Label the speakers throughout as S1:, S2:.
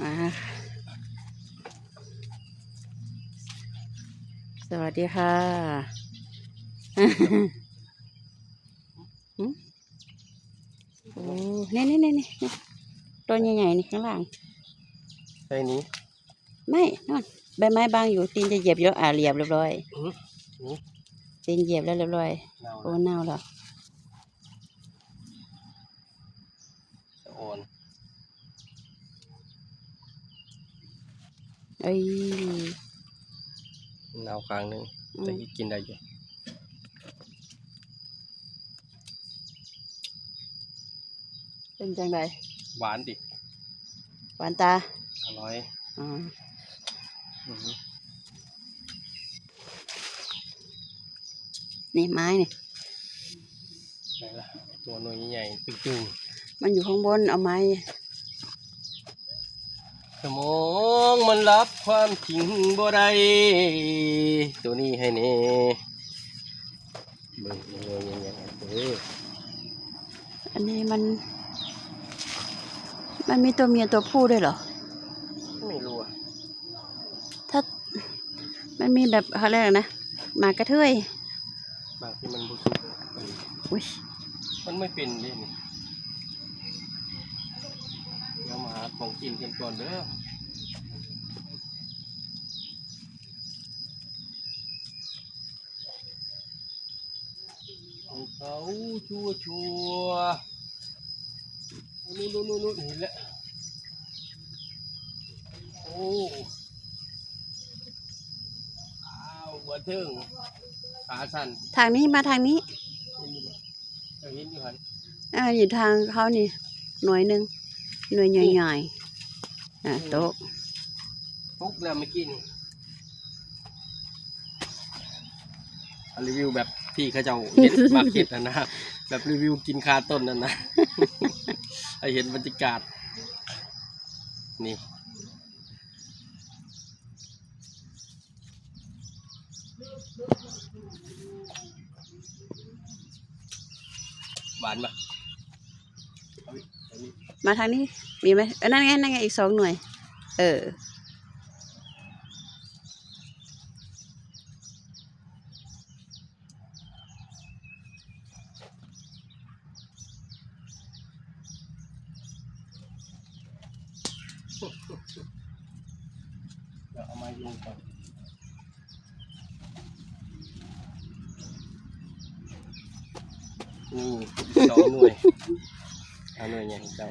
S1: มาสวัสดีค่ะหึโอ้นี่นี่นี่นี่ตัวใหญ่ๆนี่ข้างล่าง
S2: ไอ้นี้
S1: ไม่นอนใบไม้บางอยู่ตีนจะเหยียบอยู่อ่าเหยียบเรียบร้อย
S2: อื้อหือ
S1: ตีนเหยียบแล้วเรียบร้อย
S2: เน่า
S1: โอ้เน่าแล้ว
S2: สะโอน
S1: เอ้ย
S2: เน่าครั้งหนึ่ง
S1: อื
S2: แต่
S1: ม
S2: อีกกินได้อยู่
S1: เป็นจังได
S2: หวานดิ
S1: หวานตา
S2: อร่อย
S1: อ๋อ
S2: อื้อหือ
S1: นี่ไม้นี่
S2: ไหนล่ะตัวหน่วยใหญ่ๆตึง
S1: มันอยู่ข้างบนเอาไม้
S2: ๆ สมองมันรับความจริงบ่ได้ตัวนี้ให้เน่เบิ่งหน่วยใหญ่ๆเออ
S1: อันนี้มัน มันมีตัวเมียตัวผู้ด้วยเหรอ
S2: ไม่รู้อะ
S1: ถ้า มันมีแบบเขาเรียกอะไรนะหมากระเทย
S2: บางที่มันบุสุก
S1: อุ้ย
S2: มันไม่เป็นดินี่ มาหาของกินกันก่อนเด้อของเขาชัวชัวนู่นนู่นนู่นนู่นเห็นแล้วโอ้อ้าวบัวเทิงขาสั่น
S1: ทางนี้มาทางนี้
S2: เห็นอยู่บ่เออเห็นอยู่หัน
S1: อ่าอยู่ทางเขานี่หน่วยหนึ่ง หน่วยใหญ่ๆอะโต๊ะ
S2: ปุ๊บแล้วเมื่อกี้นี่อะรีวิวแบบที่เขาเจ้าเห็นมาเก็ตนะนะแบบรีวิวกินคาต้นนั่นนะให้เห็นบรรยากาศ นี่หวานปะเอาอีกเอาอีก
S1: มาทางนี้ มีไหมเออนั่นไงนั่นไงอีกสองหน่วย เออ
S2: เดี๋ยวเอามาโยงก่อนนี่สองหน่วย เอาหน่วยใหญ่ของเจ้า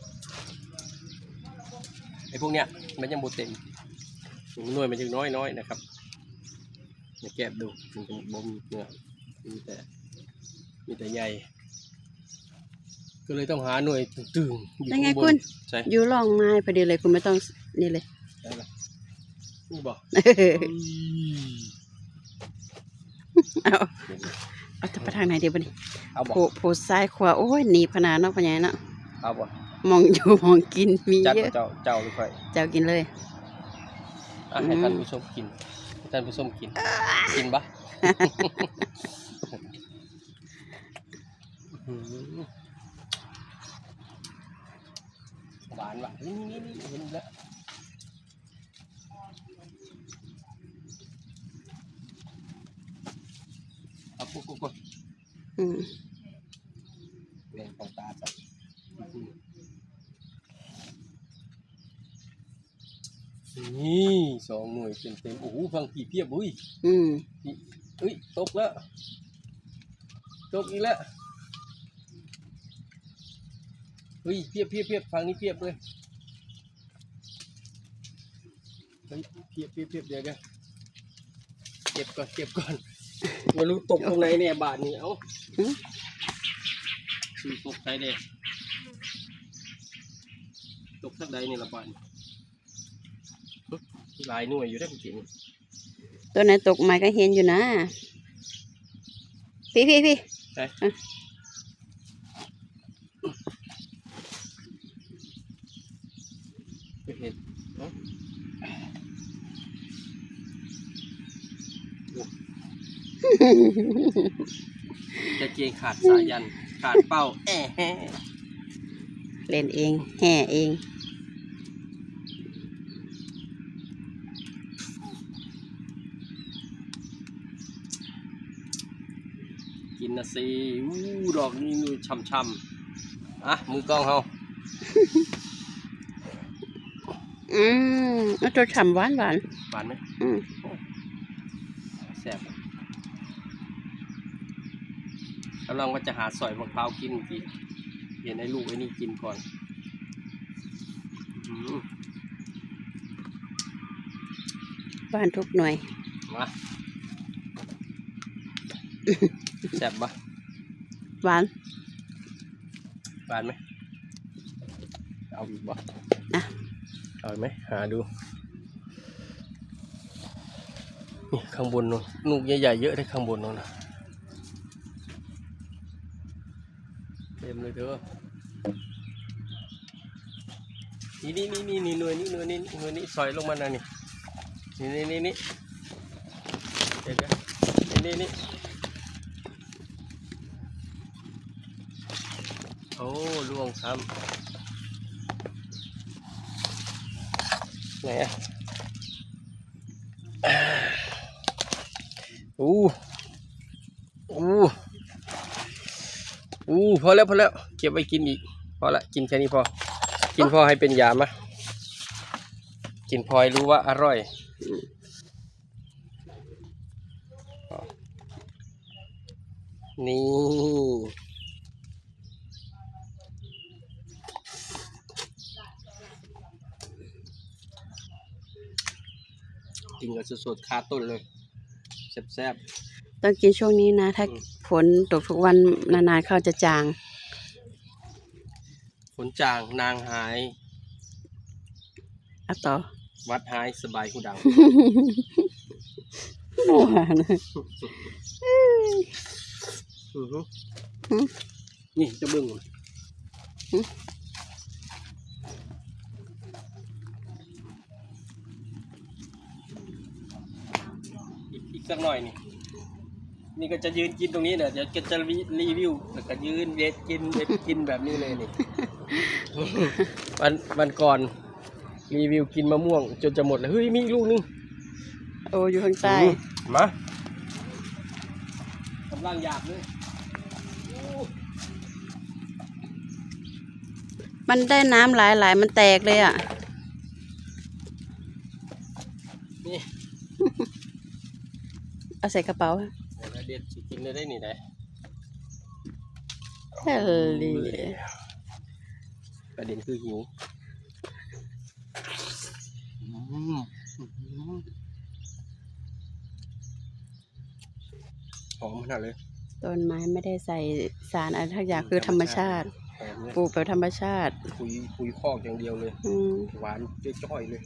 S2: เไฟ
S1: หวานจ้ะ
S2: ไอ้พวกเนี้ยมันยังโบเต็มหน่วยมันยังน้อยน้อยๆนะครับมาแกะดูมันจะบ่มีเนื้อมีแต่มีแต่ใหญ่ก็เลยต้องหาหน่วยตึงๆอยู่
S1: ยังไง
S2: ข้างบ
S1: คุ
S2: น
S1: ณ
S2: ใช่
S1: อยู่ร่องไม้พอดีเลยคุณไม่ต้องนี่เลย
S2: ได้ละนี่บอก
S1: เอาเอาจะไปทางไหนดีบ่นี่
S2: เอาบอก
S1: โผโผซ้ายขวาโอ้ยหนีพนาเนาะพญายเนาะ
S2: เอาบอก
S1: มองอยู่มองกินมี
S2: จัด
S1: เยอะ
S2: เจ้าเจ้าหรือค่อย
S1: เจ้ากินเลย
S2: อะให้
S1: อืม
S2: ท่านผู้ชมกินให้ท่านผู้ชมกิน กินปะ อื้อหือหวานว่ะนี่นี่นี่เห็นแล้วเอากุ๊กกุ๊กกุ๊ก
S1: อืม
S2: แรงของตาจับ นี่สองหน่วยเต็มเต็มๆโอ้โหฟังผีเพียบอุ้ย
S1: อืม
S2: นี่เอ้ยตกแล้วตกอีกแล้วเฮ้ยเพียบเพียบเพียบฟังนี้เพียบเลยเฮ้ยเพียบเพียบเพียบเดี๋ยวเดี๋ยวเก็บก่อนเก็บก่อนไม่รู้ตกตรงไหนเนี่ยบาทนี้เอ้า
S1: อืม
S2: ซื้อตกไหนเนี่ยตกสักใดนี่ละบาทนี่ห ลายหน่วยอยู่ได้เมื่อกี้นี่
S1: ตัวไหนตกไม้ก็เห็นอยู่นะ พี่พี่พี่
S2: ไป
S1: อะ
S2: ไม่เห็นเอ้าโอ้จะเกงขาดสายัน ขาดเป้าแอะแฮะ
S1: เล่นเอง แห่เอง
S2: นนะสิอู้ดอกนี้นูช่ำๆอะมือกล้องเฮา
S1: อืมเอาตัวฉ่ำหวานหวาน
S2: หวานไหม
S1: อืม
S2: แซ่บกำลังว่าจะหาสอยมะพร้าวกินเมื่อกี้เห็นไอ้ลูกไอ้นี่กินก่อนอื้อหือ
S1: หวานทุกหน่วย
S2: มา แซ่บปะ
S1: หวาน
S2: หวานไหมเอาอีกบ่
S1: อะ
S2: เอาอีกไหมหาดู นี่ข้างบนนู้นลูกใหญ่ๆเยอะเลยข้างบนนู้นนะเต็มเลยเด้อนี่นี่นี่นี่นี่หน่วยนี่หน่วยนี่หน่วยนี่ซอยลงมาหน่อยนี่นี่นี่นี่นี่เดี๋ยวเดี๋ยวนี่นี่นี่ อ้ล่วงซ้ำไหนอะอู้อู้อู้พอแล้วพอแล้วเก็บไว้กินอีก พอละกินแค่นี้พอ กินพอให้เป็นยามะกินพอให้รู้ว่าอร่อยนี่ กินกันสดๆคาต้นเลยแซ่บ
S1: ต้องกินช่วงนี้นะ ถ้า
S2: อืม
S1: ฝนตกทุกวันนานๆเข้าจะจาง
S2: ๆฝนจางนางหาย
S1: เอาต่อ
S2: วัดหายสบายหูดัง
S1: หวาน
S2: อือฮึ
S1: หืม
S2: นี่จะเบิ่ง
S1: หืม
S2: อีกอีก สักหน่อยนี่ นี่ก็จะยืนกินตรงนี้เนี่ยเดี๋ยวก็จะรีรีวิวแล้วก็ยืนเด็ดกินเด็ดกินแบบนี้เลยนี่ วันวันก่อนรีวิวกินมะม่วง จนจะหมดเลยเฮ้ยมีอีกลูกนึง
S1: โอ้อยู่ข้างใต้
S2: อืมมากำลังอยากเลยโอ้
S1: มันได้น้ำหลายๆมันแตกเลยอะ
S2: นี่
S1: เอาใส่กระเป๋า
S2: เดี๋ยวเราเด็ดสิกินได้ได้นี่ได้
S1: เฮ้ย
S2: ประเด็นคือหิวอืมหอมขนาดเลย
S1: ต้นไม้ไม่ได้ใส่สารอะไรทักอย่างคือธรรมชาติ
S2: หอมเลย
S1: ปลูกแบบธรรมชาติ
S2: คุยคุยคอกอย่างเดียวเลย
S1: อืม
S2: หวานจ้อยๆเลย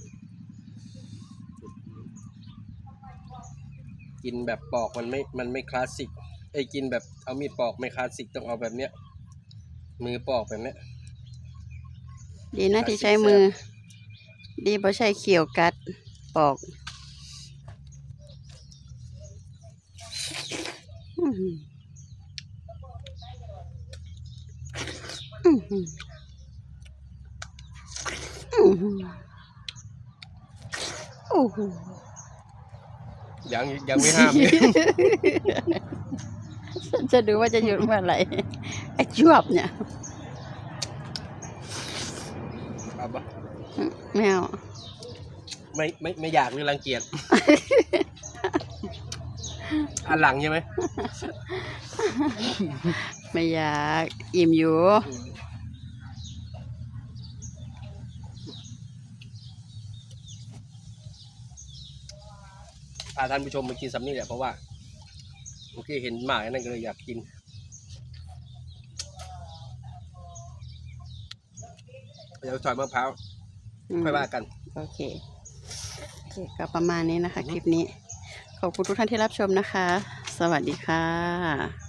S2: กินแบบปอกมันไม่ มันไม่คลาสสิกไอ้ยกินแบบเอามีดปอกไม่คลาสสิกต้องเอาแบบเนี้ย มือปอกแบบเนี้ย
S1: ดีนะที่ใช้มือ ดีเพราะใช้เขียวกัดปอกอื้อหืออื้อหืออื้อหือโอ้โห
S2: ยังยังไม่ห้ามเลย
S1: ฉันจะดูว่าจะหยุดเมื่อไหร่ไอ้จวบเนี่ย
S2: เอาปะ
S1: ไม่เอา
S2: ไม่ไม่ไม่อยากหรือรังเกียจอันหลังใช่ไหม
S1: ไม่อยาก อิ่มอยู่
S2: พาท่านผู้ชมมากินสำนี่แหละเพราะว่าเมื่อกี้เห็นหมานั่นก็เลยอยากกินเดี๋ยวซอยมะพร้าว
S1: อืม
S2: ค่อยว่ากัน
S1: โอเคโอเค ก็ประมาณนี้นะคะ คลิปนี้ขขอบคุณทุกท่านที่รับชมนะคะ สวัสดีค่ะ